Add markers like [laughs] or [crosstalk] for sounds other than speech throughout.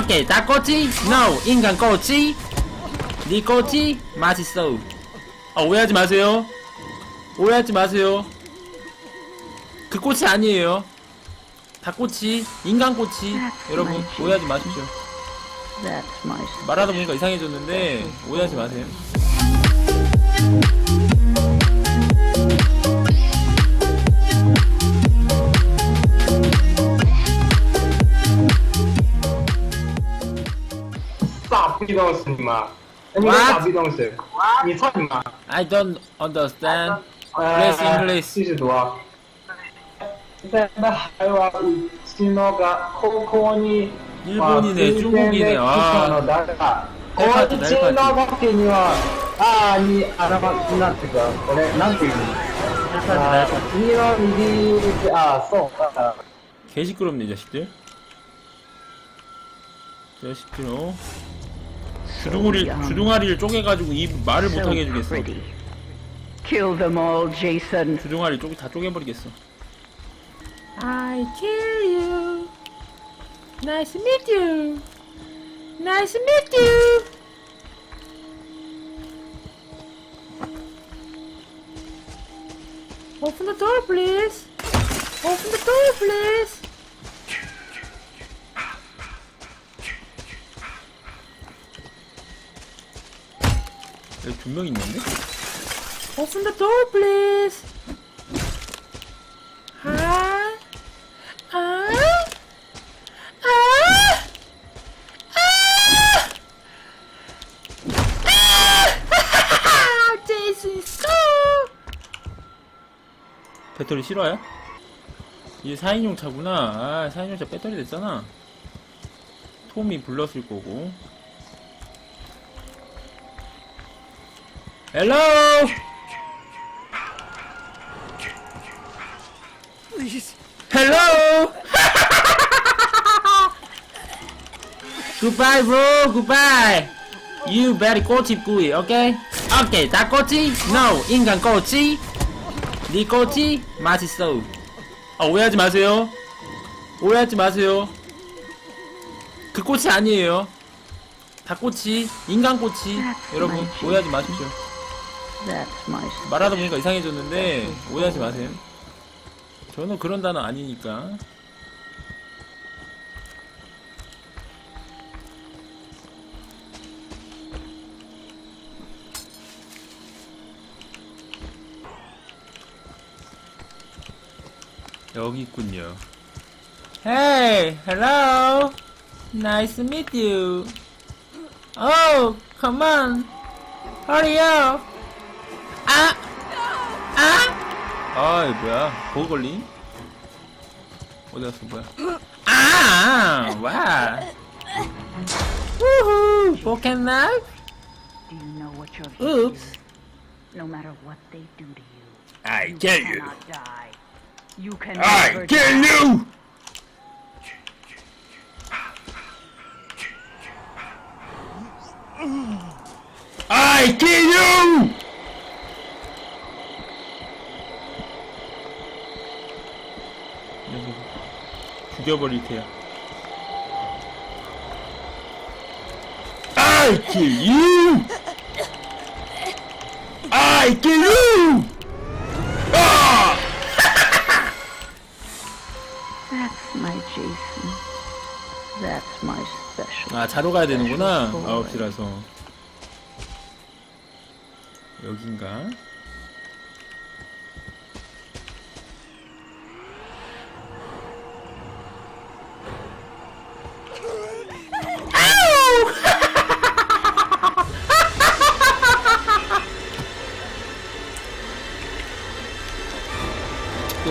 오케이 닭꼬치 NO 인간 꼬치 니 꼬치 맛있어. 아 오해하지 마세요. 오해하지 마세요. 그 꼬치 아니에요. 닭꼬치 인간 꼬치 여러분 오해하지 마십시오. 말하다 보니까 이상해졌는데 오해하지 마세요 know 你吗？What? I don't know 你操你妈！I don't understand. Please English. 四十多。在那台湾新のが高校に일본이네 중국이네요 아. 고치노가키니와 아니 알아봤구나 지금 원래 난그 이런 미디 아쏘 개시끄럽네 자식들 자식들 어 주둥아리 주둥아리를 쪼개가지고 이 말을 so 못하게 해주겠어 pretty. Kill them all, Jason. 주둥아리 쪼개 다 쪼개버리겠어 I kill you Nice to meet you Nice to meet you Open the door please Open the door please 명 있는데? Open the door, please. 아, 아, 아, 아, 제이슨 스코. 배터리 실화야? 이게 4인용 차구나. 아, 4인용 차 배터리 됐잖아. 톰이 불렀을 거고. 헬로! 헬로! 굿바이 bro, 굿바이. You very 꼬치 뿌이, 오케이? 오케이, 다 꼬치? No, 인간 꼬치? 니 꼬치? 맛있어. 아, 오해하지 마세요. 오해하지 마세요. 그 꼬치 아니에요. 닭꼬치, 인간꼬치. 여러분, 오해하지 마십시오. That's my 말하다 보니까 이상해졌는데 오해하지 마세요. 저는 그런 단어 아니니까. 여기 있군요. Hey, hello. Nice to meet you. Oh, come on. Hurry up. 아! 아! 아, 이 뭐야? 보고 걸림? 어디 갔어, 뭐야? 아! 와! 우후! 포켓 나이프? Do you know what you're here Oops. to do? No matter what they do to you, I you kill you! cannot die. You can I never kill die. you! I kill you! 죽여버릴 테야. I kill you! I kill you! 아! That's my Jason. That's my special. 아 자로 가야 되는구나 9시라서 여긴가?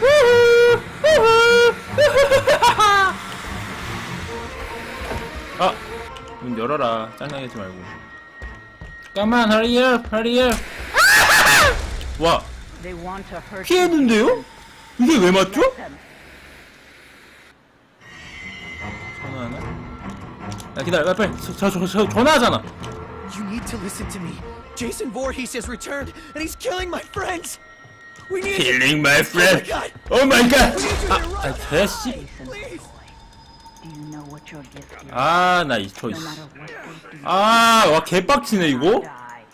우후, 우후, 우후. 아! [laughs] 문 열어라. 짱나게 하지 말고. 잠깐만, hurry up, hurry up. [laughs] 와, They want to hurt 피했는데요? 이게 왜 맞죠? them. 전화하나? 야, 기다려, 빨리, 빨리. 저, 저, 저, 저 전화하잖아. You need to listen to me. Jason Voorhees has returned, and he's killing my friends. We need Killing my friend. Oh my god. 아, run. 아 개씨. Jason, Please. do you know what your gift is? 아, 나 이, 저, no 씨. matter what they do, 아, 와, 개빡치네, 이거. die.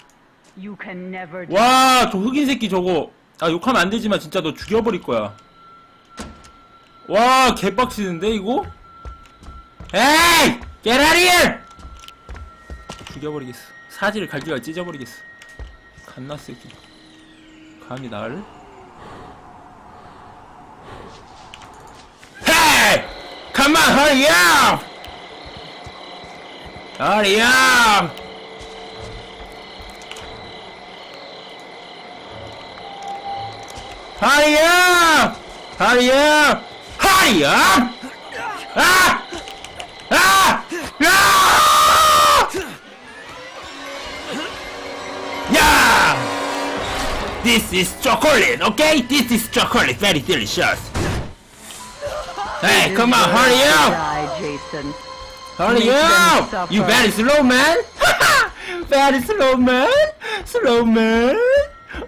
You can never die. 와, 저 흑인 새끼 저거. 아, 욕하면 안 되지만 진짜 너 죽여버릴 거야. 와, 개빡치는데, 이거? 에이! Get out of here! 죽여버리겠어. 사지를 갈기가 찢어버리겠어. 갓나 새끼. Up! Hurry up! Hurry up! Hurry up! Ah! Ah! This is chocolate, okay? This is chocolate, very delicious. Hey, come on, hurry up! Jason. Hurry up! You very slow, man. [laughs] very slow, man. Slow, man.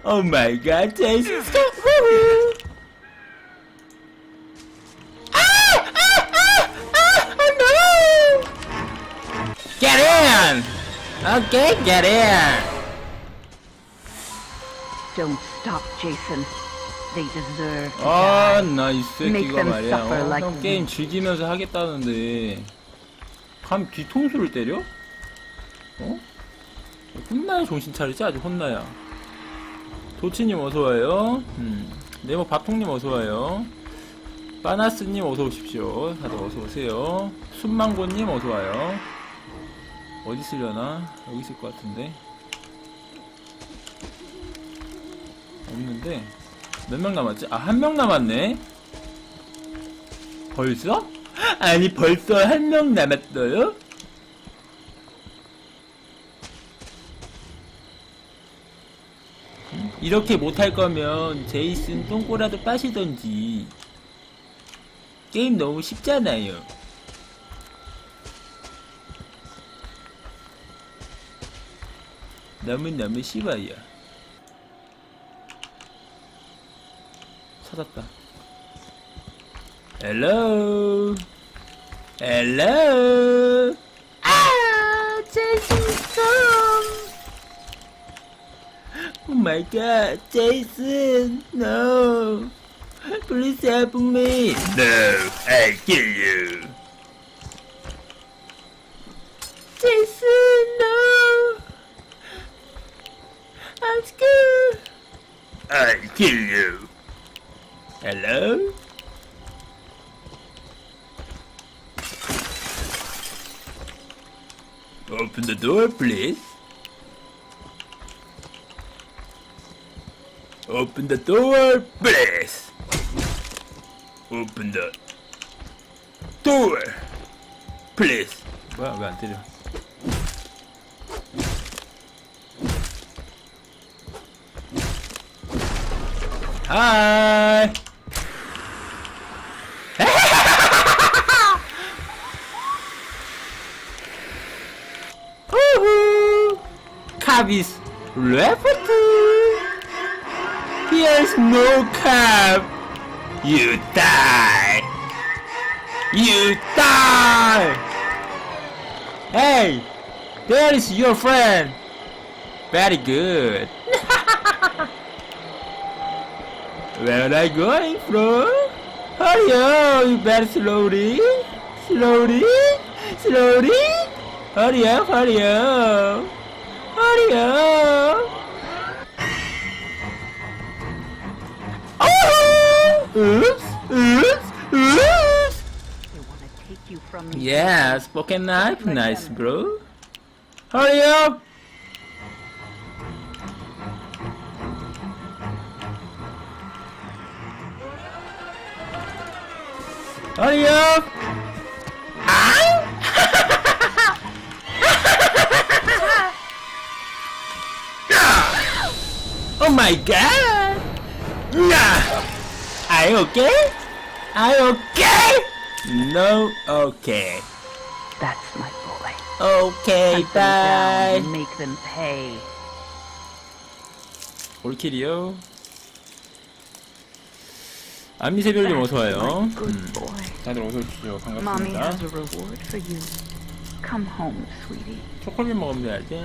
Oh my God, Jason. So [laughs] ah, ah, ah, ah, oh no! Get in. Okay, get in. Don't stop, Jason. They deserve to 아, die. 나이 Make 새끼가 말이야. 어? 형 게임 즐기면서 하겠다는데 감 뒤통수를 때려? 어? 혼나야 정신 차리지 아주 혼나야. 도치님 어서 와요. 음. 네모 밥통님 어서 와요. 바나스님 어서 오십시오. 다들 어서 오세요. 순망고님 어서 와요. 어디 있으려나? 여기 있을 것 같은데. 없는데. 몇 명 남았지? 아, 한 명 남았네? 벌써? 아니, 벌써 한 명 남았어요? 음? 이렇게 못할 거면 제이슨 똥꼬라도 빠시던지. 게임 너무 쉽잖아요. 너무너무 쉬워요. 찾았다. Hello. Hello. 아, 제이슨. Oh my god, Jason, no. Please help me. No, I'll kill you. Jason, no. I'm scared. I'll kill you. Hello? Open the door, please. Open the door, please. Open the door, please. 뭐야, 왜 안 때려? 하이. is referred to. Here's no cap. You die. You die. Hey, there is your friend. Very good. [laughs] Where are I going from? Hurry up, you better slowly, slowly, slowly. Hurry up, hurry up. Hurry up. Oh! Oops, oops, oops. They want to take you from me. Yeah, spoken knife, nice bro. Hurry up! Hurry up! My god! Nah! Are you okay? Are you okay? No, okay. That's my boy. Okay, Hunt them bye. down and make them pay. 올킬이요. 안미세별님 어서와요. My good boy. 다들 어서 오십시오. Mommy 반갑습니다. has a reward for you. Come home, sweetie. 초콜릿 먹으면 돼야지.